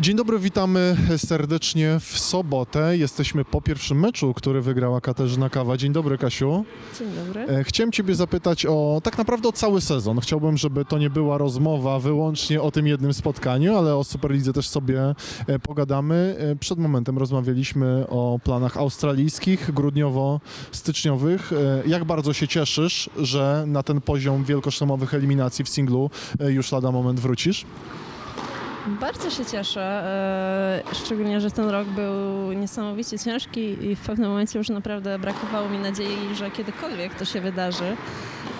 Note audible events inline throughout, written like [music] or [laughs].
Dzień dobry, witamy serdecznie w sobotę. Jesteśmy po pierwszym meczu, który wygrała Katarzyna Kawa. Dzień dobry, Kasiu. Dzień dobry. E, Chciałem Ciebie zapytać o tak naprawdę o cały sezon. Chciałbym, żeby to nie była rozmowa wyłącznie o tym jednym spotkaniu, ale o Superlidze też sobie e, pogadamy. E, Przed momentem rozmawialiśmy o planach australijskich, grudniowo-styczniowych. Jak bardzo się cieszysz, że na ten poziom wielkoszlemowych eliminacji w singlu już lada moment wrócisz? Bardzo się cieszę, e, szczególnie, że ten rok był niesamowicie ciężki i w pewnym momencie już naprawdę brakowało mi nadziei, że kiedykolwiek to się wydarzy.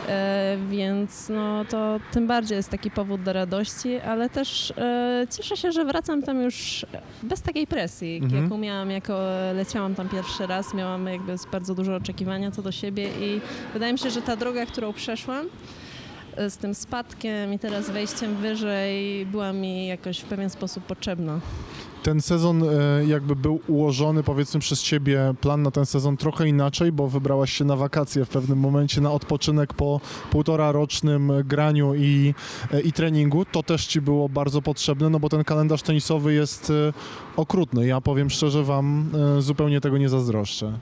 E, Więc no, to tym bardziej jest taki powód do radości, ale też e, cieszę się, że wracam tam już bez takiej presji, Mhm. jaką miałam, jako leciałam tam pierwszy raz. Miałam jakby bardzo dużo oczekiwania co do siebie i wydaje mi się, że ta droga, którą przeszłam, z tym spadkiem i teraz wejściem wyżej była mi jakoś w pewien sposób potrzebna. Ten sezon e, jakby był ułożony, powiedzmy przez ciebie, plan na ten sezon trochę inaczej, bo wybrałaś się na wakacje w pewnym momencie, na odpoczynek po półtora rocznym graniu i, e, i treningu. To też ci było bardzo potrzebne, no bo ten kalendarz tenisowy jest e, okrutny. Ja powiem szczerze, wam e, zupełnie tego nie zazdroszczę.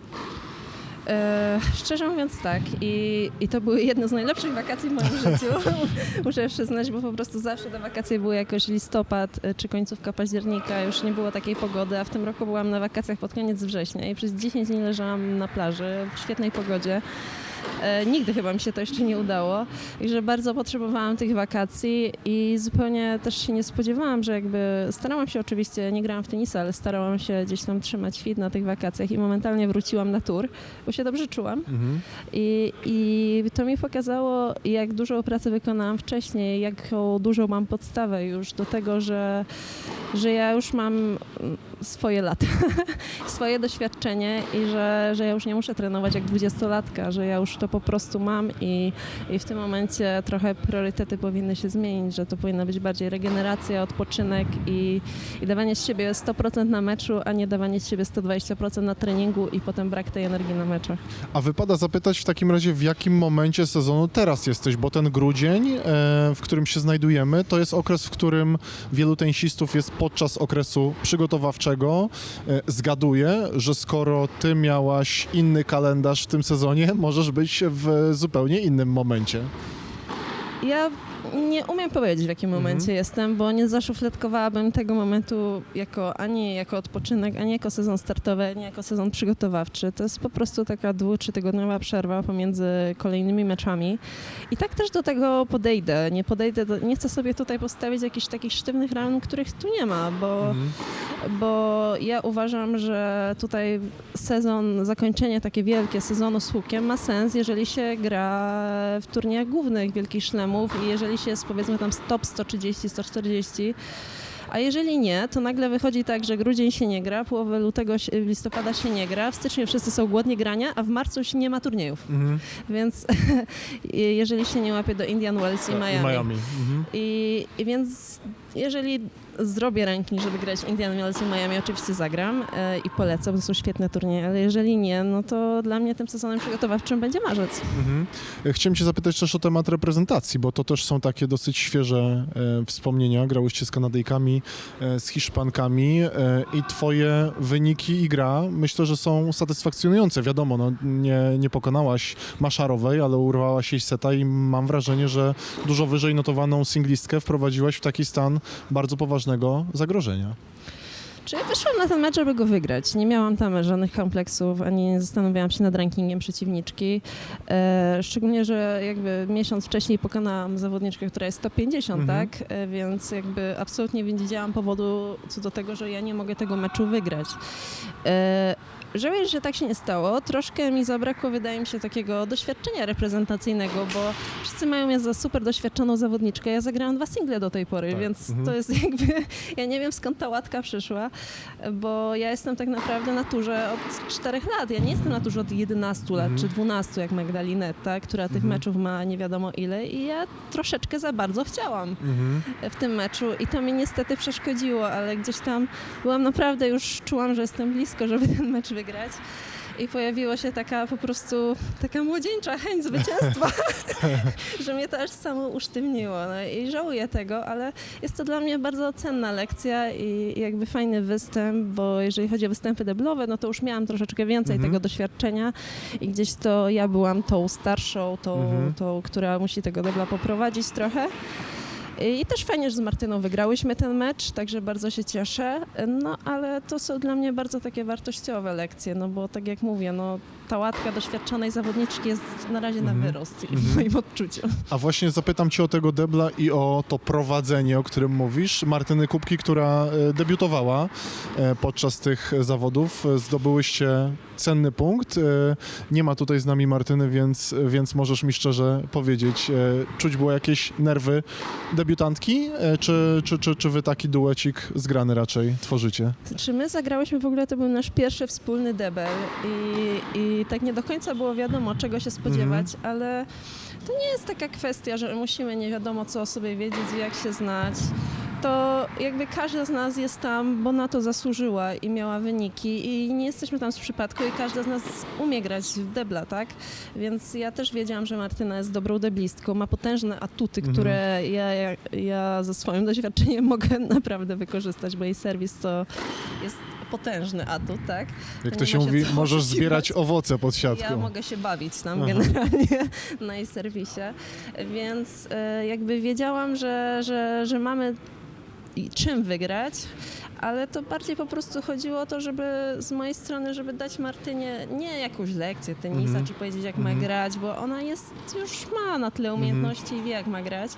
E, szczerze mówiąc tak. I, i to były jedne z najlepszych wakacji w moim [laughs] życiu, [laughs] muszę przyznać, bo po prostu zawsze te wakacje były jakoś listopad e, czy końcówka października, już nie było takiej pogody, a w tym roku byłam na wakacjach pod koniec września i przez 10 dni leżałam na plaży w świetnej pogodzie. E, nigdy chyba mi się to jeszcze nie udało. Także bardzo potrzebowałam tych wakacji i zupełnie też się nie spodziewałam, że jakby starałam się oczywiście, nie grałam w tenisa, ale starałam się gdzieś tam trzymać fit na tych wakacjach i momentalnie wróciłam na tour, bo się dobrze czułam. Mhm. I, I to mi pokazało, jak dużo pracy wykonałam wcześniej, jaką dużą mam podstawę już do tego, że, że ja już mam mm, swoje lata, [laughs] swoje doświadczenie i że, że ja już nie muszę trenować jak dwudziestolatka, że ja już to po prostu mam i, i w tym momencie trochę priorytety powinny się zmienić, że to powinna być bardziej regeneracja, odpoczynek i, i dawanie z siebie 100% na meczu, a nie dawanie z siebie 120% na treningu i potem brak tej energii na meczach. A wypada zapytać w takim razie, w jakim momencie sezonu teraz jesteś, bo ten grudzień, e, w którym się znajdujemy, to jest okres, w którym wielu tenisistów jest podczas okresu przygotowawczego. E, Zgaduję, że skoro ty miałaś inny kalendarz w tym sezonie, [laughs] możesz być w zupełnie innym momencie. Ja nie umiem powiedzieć, w jakim Mhm. momencie jestem, bo nie zaszufladkowałabym tego momentu jako ani jako odpoczynek, ani jako sezon startowy, ani jako sezon przygotowawczy. To jest po prostu taka dwu, trzytygodniowa przerwa pomiędzy kolejnymi meczami. I tak też do tego podejdę. Nie podejdę, do, nie chcę sobie tutaj postawić jakichś takich sztywnych ram, których tu nie ma, bo Mhm. bo ja uważam, że tutaj sezon, zakończenie takie wielkie sezonu z hukiem ma sens, jeżeli się gra w turniejach głównych wielkich szlemów i jeżeli się jest powiedzmy tam top 130, 140. A jeżeli nie, to nagle wychodzi tak, że grudzień się nie gra, połowę lutego, listopada się nie gra, w styczniu wszyscy są głodni grania, a w marcu się nie ma turniejów. Mhm. Więc [laughs] jeżeli się nie łapie do Indian Wells i Miami. Miami. Mhm. I, I więc jeżeli zrobię ranking, żeby grać Indian Wells i Miami, oczywiście zagram e, i polecam, to są świetne turnieje, ale jeżeli nie, no to dla mnie tym sezonem przygotowawczym będzie marzec. Mhm. Chciałem cię zapytać też o temat reprezentacji, bo to też są takie dosyć świeże e, wspomnienia. Grałyście z Kanadyjkami, e, z Hiszpankami e, i twoje wyniki i gra myślę, że są satysfakcjonujące. Wiadomo, no, nie, nie pokonałaś Maszarowej, ale urwałaś jej seta i mam wrażenie, że dużo wyżej notowaną singlistkę wprowadziłaś w taki stan bardzo poważnego zagrożenia. Czy ja wyszłam na ten mecz, żeby go wygrać. Nie miałam tam żadnych kompleksów, ani nie zastanawiałam się nad rankingiem przeciwniczki. E, szczególnie, że jakby miesiąc wcześniej pokonałam zawodniczkę, która jest 150, Mhm. tak? E, więc jakby absolutnie nie widziałam powodu co do tego, że ja nie mogę tego meczu wygrać. E, Żałuję, że tak się nie stało. Troszkę mi zabrakło, wydaje mi się, takiego doświadczenia reprezentacyjnego, bo wszyscy mają mnie za super doświadczoną zawodniczkę. Ja zagrałam dwa single do tej pory, Tak. więc Mhm. to jest [laughs] jakby, ja nie wiem skąd ta łatka przyszła, bo ja jestem tak naprawdę na turze od czterech lat. Ja nie jestem na turze od 11 lat Mhm. czy 12 jak Magdalinetta, która tych Mhm. meczów ma nie wiadomo ile i ja troszeczkę za bardzo chciałam Mhm. w tym meczu i to mi niestety przeszkodziło, ale gdzieś tam byłam naprawdę już, czułam, że jestem blisko, żeby ten mecz wygrać. i pojawiła się taka po prostu taka młodzieńcza chęć zwycięstwa, [laughs] że mnie to aż samo usztywniło. No i żałuję tego, ale jest to dla mnie bardzo cenna lekcja i jakby fajny występ, bo jeżeli chodzi o występy deblowe, no to już miałam troszeczkę więcej Mhm. tego doświadczenia i gdzieś to ja byłam tą starszą, tą, Mhm. tą która musi tego debla poprowadzić trochę. I też fajnie, że z Martyną wygrałyśmy ten mecz, także bardzo się cieszę. No ale to są dla mnie bardzo takie wartościowe lekcje, no bo tak jak mówię, no ta łatka doświadczonej zawodniczki jest na razie na Mhm. wyrost w Mhm. moim odczuciu. A właśnie zapytam cię o tego debla i o to prowadzenie, o którym mówisz. Martyny Kubki, która e, debiutowała e, podczas tych zawodów. Zdobyłyście cenny punkt. E, Nie ma tutaj z nami Martyny, więc, więc możesz mi szczerze powiedzieć, czuć było jakieś nerwy debiutantki, czy, czy, czy, czy wy taki duecik zgrany raczej tworzycie? Czy my zagrałyśmy w ogóle, to był nasz pierwszy wspólny debel i, i tak nie do końca było wiadomo, czego się spodziewać, ale to nie jest taka kwestia, że musimy nie wiadomo co o sobie wiedzieć i jak się znać. To jakby każda z nas jest tam, bo na to zasłużyła i miała wyniki i nie jesteśmy tam z przypadku i każda z nas umie grać w debla, tak? Więc ja też wiedziałam, że Martyna jest dobrą deblistką, ma potężne atuty, Mhm. które ja, ja, ja ze swoim doświadczeniem [laughs] mogę naprawdę wykorzystać, bo jej serwis to jest potężny atut, tak? Jak to się mówi, możesz zbierać owoce pod Ja siatką. mogę się bawić tam Aha. generalnie [laughs] na jej serwisie, więc e, jakby wiedziałam, że, że, że mamy i czym wygrać, ale to bardziej po prostu chodziło o to, żeby z mojej strony, żeby dać Martynie nie jakąś lekcję tenisa, Mhm. czy powiedzieć jak Mhm. ma grać, bo ona jest, już ma na tyle umiejętności i wie jak ma grać.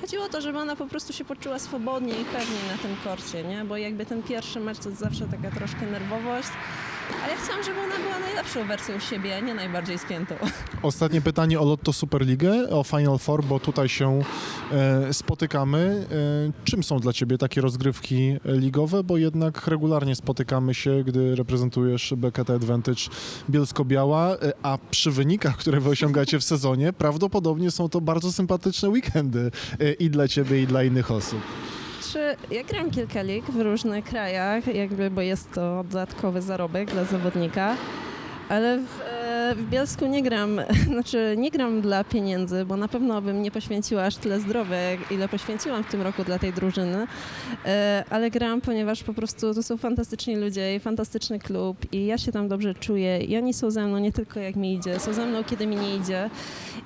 Chodziło o to, żeby ona po prostu się poczuła swobodnie i pewniej na tym korcie, nie? Bo jakby ten pierwszy mecz to zawsze taka troszkę nerwowość, a ja chciałam, żeby ona była najlepszą wersją siebie, nie najbardziej spiętą. Ostatnie pytanie o Lotto Superligę, o Final Four, bo tutaj się e, spotykamy. E, czym są dla Ciebie takie rozgrywki ligowe? Bo jednak regularnie spotykamy się, gdy reprezentujesz BKT Advantage Bielsko-Biała, e, a przy wynikach, które Wy osiągacie w sezonie, [laughs] prawdopodobnie są to bardzo sympatyczne weekendy e, i dla Ciebie, i dla innych osób. Czy ja gram kilka lig w różnych krajach, jakby, bo jest to dodatkowy zarobek dla zawodnika, ale w, w Bielsku nie gram, [laughs] znaczy nie gram dla pieniędzy, bo na pewno bym nie poświęciła aż tyle zdrowia, ile poświęciłam w tym roku dla tej drużyny, e, ale gram, ponieważ po prostu to są fantastyczni ludzie i fantastyczny klub i ja się tam dobrze czuję i oni są ze mną nie tylko jak mi idzie, są ze mną kiedy mi nie idzie.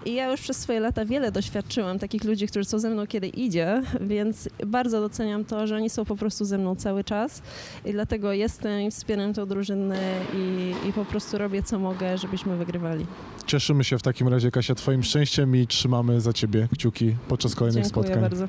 I ja już przez swoje lata wiele doświadczyłam takich ludzi, którzy są ze mną kiedy idzie, więc bardzo doceniam to, że oni są po prostu ze mną cały czas i dlatego jestem i wspieram tę drużynę i, i po prostu robię co mogę, żebyśmy wygrywali. Cieszymy się w takim razie, Kasia, Twoim szczęściem i trzymamy za Ciebie kciuki podczas kolejnych Dziękuję spotkań. bardzo.